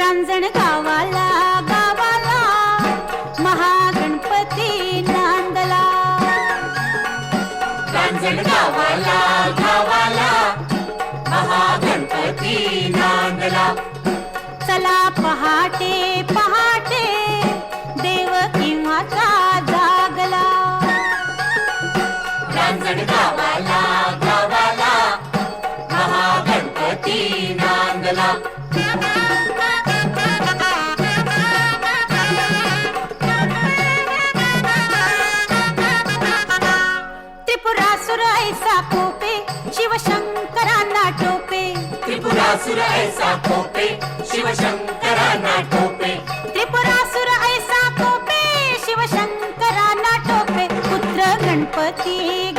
रांजण गावाला गावाला महागणपती नांदला. रांजण गावाला गावाला महागणपती नांदला. चला पहाटे पहाटे देव किंवाचा जागला. रांजण गावाला गावाला महागणपती नांदला. त्रिपुरासुर ऐसा कोपे शिवशंकरांना टोपे. त्रिपुरासुर ऐसा कोपे शिवशंकरांना टोपे. त्रिपुरासुर ऐसा कोपे शिवशंकरांना टोपे. पुत्र गणपती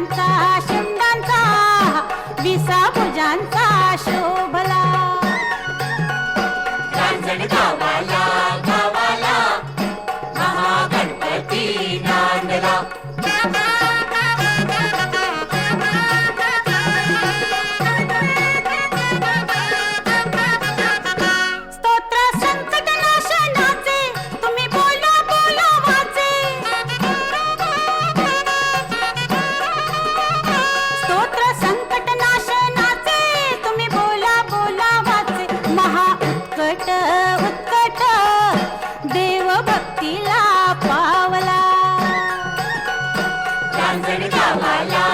भुजांचा शिंगांचा विसा भुजांचा शोभला. भक्तीला पावला. गावाला